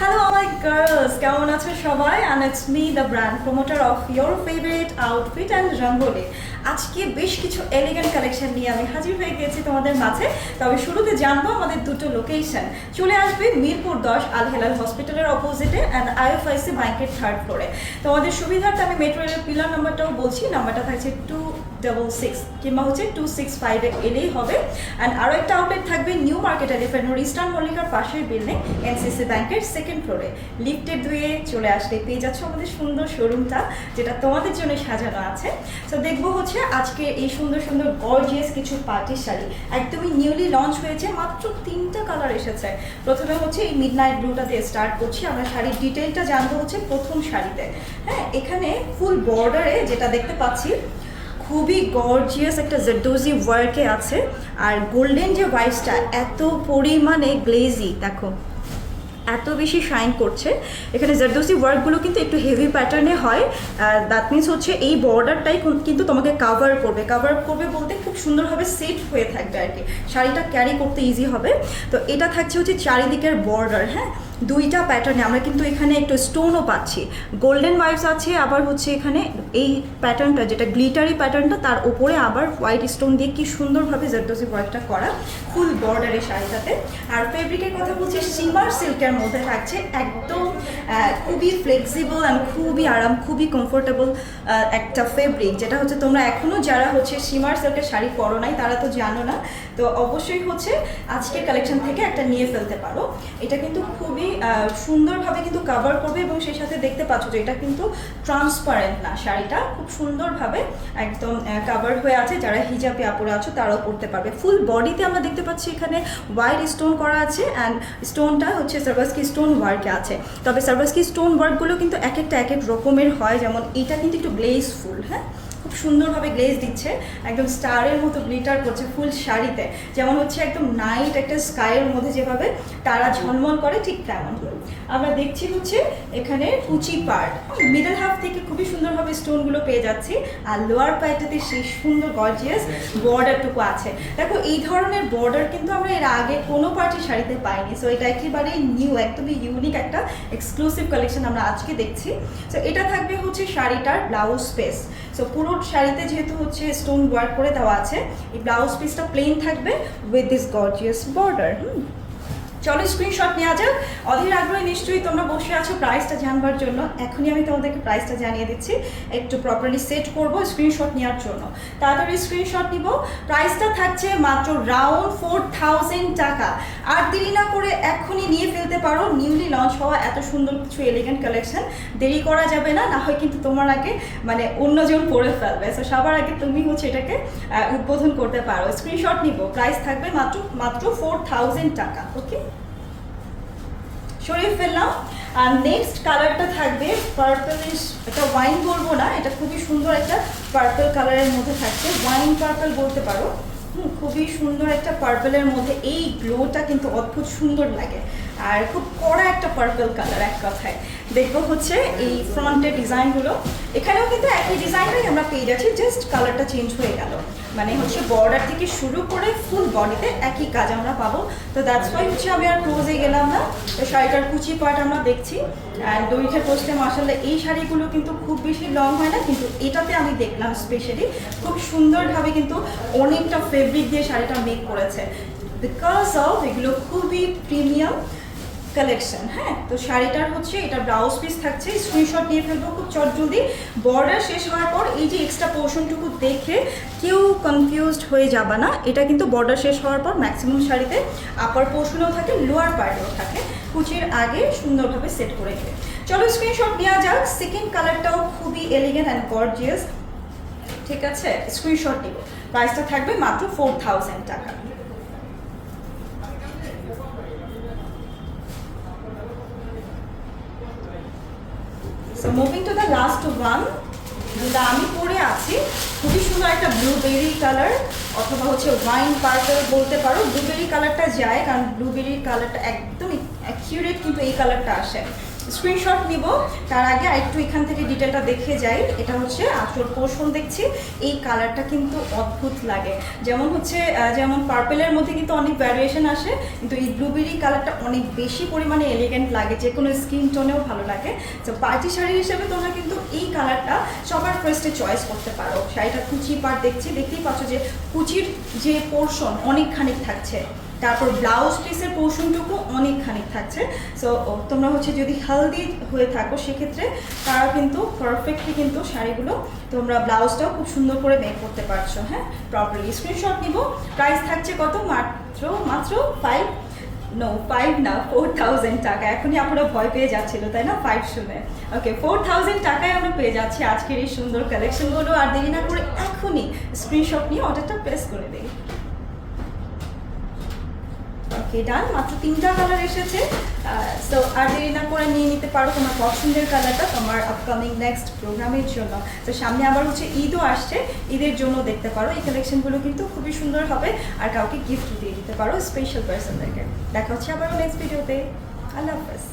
Hello আমার girls কেমন আছো সবাই? And it's me the brand promoter of your favourite outfit and Rangoli আজকে বেশ কিছু এলিগেন্ট কালেকশন নিয়ে আমি হাজির হয়ে গেছি তোমাদের মাঝে। তবে শুরুতে জানব আমাদের দুটো লোকেশন চলে আসবে মিরপুর দশ আল হেলাল হসপিটালের অপোজিটে অ্যান্ড আইএফআইসি ব্যাংকের থার্ড ফ্লোরে তোমাদের সুবিধার্থে আমি মেট্রো রেলের পিলার নাম্বারটাও বলছি। নাম্বারটা থাকছে টু ডাবল সিক্স কিংবা হচ্ছে টু সিক্স ফাইভে এলেই হবে। অ্যান্ড আরও একটা আউটলেট থাকবে নিউ মার্কেট এলিফেন্ট ইস্টার্ন মল্লিকার পাশের বিল্ডিং এনসিসি ব্যাংকের সেকেন্ড ফ্লোরে লিফটের দুয়ে চলে আসলে পেয়ে যাচ্ছ আমাদের সুন্দর শোরুমটা যেটা তোমাদের জন্য সাজানো আছে। তো দেখব হচ্ছে আজকে এই সুন্দর সুন্দর গর্জিয়াস কিছু পার্টির শাড়ি একদমই নিউলি লঞ্চ হয়েছে, মাত্র তিনটা কালার এসেছে। প্রথমে হচ্ছে এই মিড নাইট ব্লুটা দিয়ে স্টার্ট করছি, আমরা শাড়ির ডিটেলটা জানব হচ্ছে প্রথম শাড়িতে। হ্যাঁ এখানে ফুল বর্ডারে যেটা দেখতে পাচ্ছি, খুবই গর্জিয়াস একটা জেডোজি ওয়ার্কে আছে। আর গোল্ডেন যে ওয়াইসটা এত পরিমাণে গ্লেজি দেখো। এত বেশি শাইন করছে। এখানে জারদোসি ওয়ার্কগুলো কিন্তু একটু হেভি প্যাটার্নে হয় দ্যাট মিনস হচ্ছে এই বর্ডারটাই কিন্তু তোমাকে কাভার করবে। কাভার করবে বলতে খুব সুন্দরভাবে সেট হয়ে থাকবে আর কি। শাড়িটা ক্যারি করতে ইজি হবে। তো এটা থাকছে হচ্ছে চারিদিকের বর্ডার হ্যাঁ? দুইটা প্যাটার্নে আমরা কিন্তু এখানে একটু স্টোনও পাচ্ছি। গোল্ডেন ওয়াইভস আছে, আবার হচ্ছে এখানে এই প্যাটার্নটা যেটা গ্লিটারি প্যাটার্নটা তার উপরে আবার হোয়াইট স্টোন দিয়ে কি সুন্দরভাবে জারদোসি ওয়ার্কটা করা ফুল বর্ডারের শাড়িটাতে। আর ফেব্রিকের কথা বলছি সিমার সিল্কের মধ্যে থাকছে, একদম খুবই ফ্লেক্সিবল অ্যান্ড খুবই আরাম, খুবই কমফোর্টেবল একটা ফেব্রিক যেটা হচ্ছে তোমরা এখনও যারা হচ্ছে সিমার সিল্কের শাড়ি পরো নাই, তারা তো জানো না। তো অবশ্যই হচ্ছে আজকের কালেকশন থেকে একটা নিয়ে ফেলতে পারো। এটা কিন্তু খুবই সুন্দরভাবে কিন্তু কাভার করবে এবং সেই সাথে দেখতে পাচ্ছ যে এটা কিন্তু ট্রান্সপারেন্ট না। শাড়িটা খুব সুন্দরভাবে একদম কাভার হয়ে আছে। যারা হিজাবে আপুরে আছো, তারাও পরতে পারবে। ফুল বডিতে আমরা দেখতে পাচ্ছি এখানে হোয়াইট স্টোন করা আছে অ্যান্ড স্টোনটা হচ্ছে সার্ভাসকি স্টোন ওয়ার্কে আছে। তবে সার্ভাসকি স্টোন ওয়ার্কগুলো কিন্তু এক একটা এক এক রকমের হয়। যেমন এটা কিন্তু একটু গ্লেজফুল হ্যাঁ? খুব সুন্দরভাবে গ্লেজ দিচ্ছে, একদম স্টারের মতো গ্লিটার করছে ফুল শাড়িতে। যেমন হচ্ছে একদম নাইট একটা স্কাইয়ের মধ্যে যেভাবে তারা ঝলমল করে, ঠিক তেমন। আমরা দেখছি হচ্ছে এখানে কুচি পার্ট মিডল হাফ থেকে খুবই সুন্দরভাবে স্টোনগুলো পেয়ে যাচ্ছি, আর লোয়ার পার্টটাতে সেই সুন্দর গর্জিয়াস বর্ডারটুকু আছে। দেখো, এই ধরনের বর্ডার কিন্তু আমরা এর আগে কোনো পার্টি শাড়িতে পাইনি সো এটা একেবারেই নিউ একদমই ইউনিক একটা এক্সক্লুসিভ কালেকশন আমরা আজকে দেখছি। সো এটা থাকবে হচ্ছে শাড়িটার ব্লাউজ স্পেস সো পুরো শাড়িতে যেহেতু হচ্ছে স্টোন ওয়ার্ক করে দেওয়া আছে, এই ব্লাউজ পিসটা প্লেন থাকবে with this gorgeous border hmm. চলো স্ক্রিনশট নেওয়া যাক। অধীর আগ্রহে নিশ্চয়ই তোমরা বসে আছো প্রাইসটা জানবার জন্য। এখনই আমি তোমাদেরকে প্রাইসটা জানিয়ে দিচ্ছি। একটু প্রপারলি সেট করব স্ক্রিনশট নেওয়ার জন্য। তাড়াতাড়ি স্ক্রিনশট নিব। প্রাইসটা থাকছে মাত্র রাউন্ড ফোর থাউজেন্ড টাকা। আর দেরি না করে এখনই নিয়ে ফেলতে পারো। নিউলি লঞ্চ হওয়া এত সুন্দর কিছু এলিগেন্ট কালেকশন দেরি করা যাবে না। না হয় কিন্তু তোমার আগে মানে অন্যজন পরে ফেলবে। সো সবার আগে তুমি হচ্ছে এটাকে উদ্বোধন করতে পারো। স্ক্রিনশট নিব। প্রাইস থাকবে মাত্র মাত্র ফোর থাউজেন্ড টাকা। ওকে সরিয়ে ফেললাম। আর নেক্সট কালারটা থাকবে পার্পলিশ এটা ওয়াইন বলব না এটা খুবই সুন্দর একটা পার্পল কালারের মধ্যে থাকছে। ওয়াইন পার্পল বলতে পারো। হুম, খুবই সুন্দর একটা পার্পলের মধ্যে এই গ্লোটা কিন্তু অদ্ভুত সুন্দর লাগে। আর খুব কড়া একটা পার্পল কালার এক কথায়। দেখব হচ্ছে এই ফ্রন্টের ডিজাইনগুলো। এখানেও কিন্তু একই ডিজাইনটাই আমরা পেয়ে যাচ্ছি জাস্ট কালারটা চেঞ্জ হয়ে গেল। মানে হচ্ছে বর্ডার থেকে শুরু করে ফুল বডিতে একই কাজ আমরা পাবো। তো দ্যাটস ওয়াই হচ্ছে আমি আর ক্লোজে গেলাম না। তো শাড়িটার কুচি পার্ট আমরা দেখছি। আর দৈর্ঘ্যে পোস্টে মাসাল্লাহ এই শাড়িগুলো কিন্তু খুব বেশি লং হয় না, কিন্তু এটাতে আমি দেখলাম স্পেশালি খুব সুন্দরভাবে কিন্তু অনেকটা ফেব্রিক দিয়ে শাড়িটা মেক করেছে। বিকজ অফ এগুলো খুবই প্রিমিয়াম কালেকশন হ্যাঁ? তো শাড়িটার হচ্ছে এটা ব্লাউজ পিস থাকছে স্ক্রিনশট নিয়ে ফেলব খুব চট জলদি। বর্ডার শেষ হওয়ার পর এই যে এক্সট্রা পোর্শনটুকু দেখে কেউ কনফিউজড হয়ে যাবে না। এটা কিন্তু বর্ডার শেষ হওয়ার পর ম্যাক্সিমাম শাড়িতে আপার পোর্শনেও থাকে লোয়ার পার্টেও থাকে। কুচির আগে সুন্দরভাবে সেট করে দেবে চলো স্ক্রিনশট নেওয়া যাক। সেকেন্ড কালারটাও খুবই এলিগেন্ট অ্যান্ড গর্জিয়াস ঠিক আছে? স্ক্রিনশট নিব। প্রাইসটা থাকবে মাত্র ফোর থাউজেন্ড টাকা। So moving to the last one যেটা আমি পরে আছি, খুবই সুন্দর একটা ব্লুবেরি কালার অথবা হচ্ছে ওয়াইন পার্পল বলতে পারো। ব্লুবেরি কালারটা যায়, কারণ ব্লুবেরি কালারটা একদম অ্যাকিউরেট কিন্তু এই কালারটা আসে। স্ক্রিনশট নিব। তার আগে একটু এখান থেকে ডিটেলটা দেখে যাই। এটা হচ্ছে আঁচল পোর্শন দেখছি। এই কালারটা কিন্তু অদ্ভুত লাগে। যেমন হচ্ছে যেমন পার্পেলের মধ্যে কিন্তু অনেক ভ্যারিয়েশন আসে, কিন্তু এই ব্লুবেরি কালারটা অনেক বেশি পরিমাণে এলিগেন্ট লাগে। যে কোনো স্কিন টোনেও ভালো লাগে। তো পার্টি শাড়ি হিসেবে তোমরা কিন্তু এই কালারটা সবার ফার্স্টে চয়েস করতে পারো। শাড়িটা কুচি পার দেখছি। দেখতেই পাচ্ছ যে কুচির যে পোর্শন অনেকখানি থাকছে। তারপর ব্লাউজ পিসের পোর্শনটুকু অনেকখানি থাকছে। সো তোমরা হচ্ছে যদি হেলদি হয়ে থাকো, সেক্ষেত্রে তারা কিন্তু পারফেক্টলি কিন্তু শাড়িগুলো তোমরা ব্লাউজটাও খুব সুন্দর করে মেক করতে পারছ হ্যাঁ? প্রপারলি স্ক্রিনশট নিব। প্রাইস থাকছে কত? মাত্র মাত্র ফাইভ নো ফাইভ না ফোর থাউজেন্ড টাকা। এখনই আমরা ভয় পেয়ে যাচ্ছিল, তাই না? ফাইভ শুনে। ওকে ফোর থাউজেন্ড টাকায় আমরা পেয়ে যাচ্ছি আজকের এই সুন্দর কালেকশনগুলো আর দেরি না করে এখনই স্ক্রিনশট নিয়ে অর্ডারটা প্রেস করে দিই। ওকে ডান মাত্র তিনটা কালার এসেছে। সো আর দেরি না করে নিয়ে নিতে পারো তোমার পছন্দের কালারটা তোমার আপকামিং নেক্সট প্রোগ্রামের জন্য। তো সামনে আবার হচ্ছে ঈদও আসছে, ঈদের জন্য দেখতে পারো। এই কালেকশনগুলো কিন্তু খুবই সুন্দর হবে, আর কাউকে গিফট দিয়ে দিতে পারো স্পেশাল পার্সনদেরকে দেখা হচ্ছে আবারও নেক্সট ভিডিওতে আল্লাহ হাফেজ।